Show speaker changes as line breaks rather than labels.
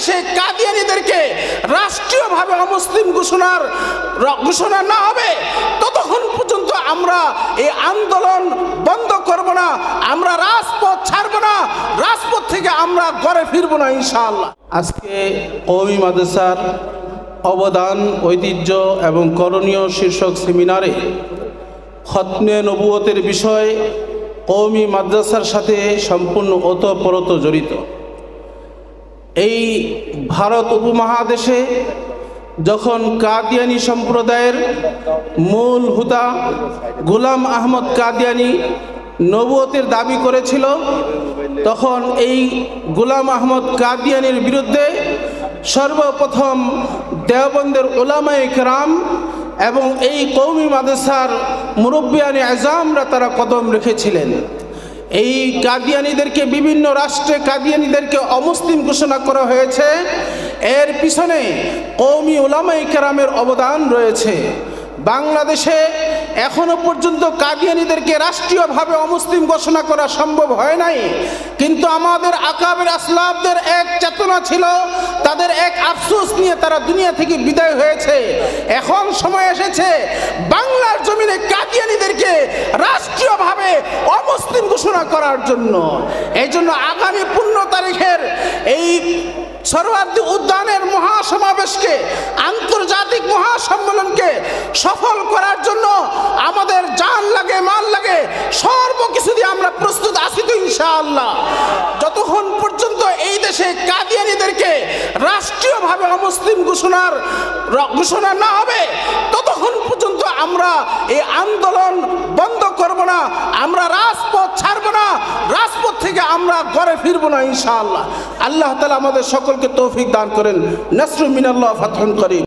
দেশে কাদিয়ানিদেরকে রাষ্ট্রীয়ভাবে অমুসলিম ঘোষণার ঘোষণা না হবে, ততক্ষণ পর্যন্ত আমরা এই আন্দোলন বন্ধ করব না, আমরা রাজপথ ছাড়ব না, রাজপথ থেকে আমরা ঘরে ফিরবো না ইনশাআল্লাহ। আজকে কৌমি মাদ্রাসার অবদান, ঐতিহ্য এবং করণীয় শীর্ষক সেমিনারে খতনে নবুয়তের বিষয় কৌমি মাদ্রাসার সাথে সম্পূর্ণ ওতপ্রোত জড়িত। এই ভারত উপমহাদেশে যখন কাদিয়ানি সম্প্রদায়ের মূল হুদা গোলাম আহমদ কাদিয়ানি নবুয়তের দাবি করেছিল, তখন এই গোলাম আহমদ কাদিয়ানির বিরুদ্ধে সর্বপ্রথম দেওবন্দের ওলামায়ে কেরাম এবং এই কৌমি মাদ্রাসার মুরব্বিয়ানি আজামরা তারা কদম রেখেছিলেন। এই কাদিয়ানিদেরকে, বিভিন্ন রাষ্ট্রে কাদিয়ানিদেরকে অমুসলিম ঘোষণা করা হয়েছে। এর পিছনে কৌমি ওলামাই কেরামের অবদান রয়েছে। বাংলাদেশে এখনও পর্যন্ত কাদিয়ানিদেরকে রাষ্ট্রীয়ভাবে অমুসলিম ঘোষণা করা সম্ভব হয় নাই। কিন্তু আমাদের আকাবের আসলাবদের এক চেতনা ছিল, তাদের এক আফসোস নিয়ে তারা দুনিয়া থেকে বিদায় হয়েছে। এখন সময় এসেছে বাংলার জমিনে কাদিয়ানিদেরকে রাষ্ট্রীয়ভাবে অমুসলিম ঘোষণা করার জন্য। এই জন্য আগামী পনেরো তারিখের এই সর্বার্থী উদ্যানের মহাসমাবেশকে, আন্তর্জাতিক মহাসম্মেলনকে সফল করার জন্য আমাদের জান লাগে, মাল লাগে সর্বকিছু দিয়ে আমরা প্রস্তুত আছি তো ইনশাআল্লাহ। যতক্ষণ পর্যন্ত এই দেশে কাদিয়ানিদেরকে রাষ্ট্রীয়ভাবে অমুসলিম ঘোষণার, ঘোষণা না হবে, ততক্ষণ পর্যন্ত আমরা এই আন্দোলন বন্ধ করব না আমরা রাজপথ ছাড়ব না রাজপথ থেকে আমরা ঘরে ফিরবো না, ইনশাআল্লাহ। আল্লাহ তালা আমাদের সকলকে তৌফিক দান করেন। নসরুমিনাল্লাহ ফাতহন করি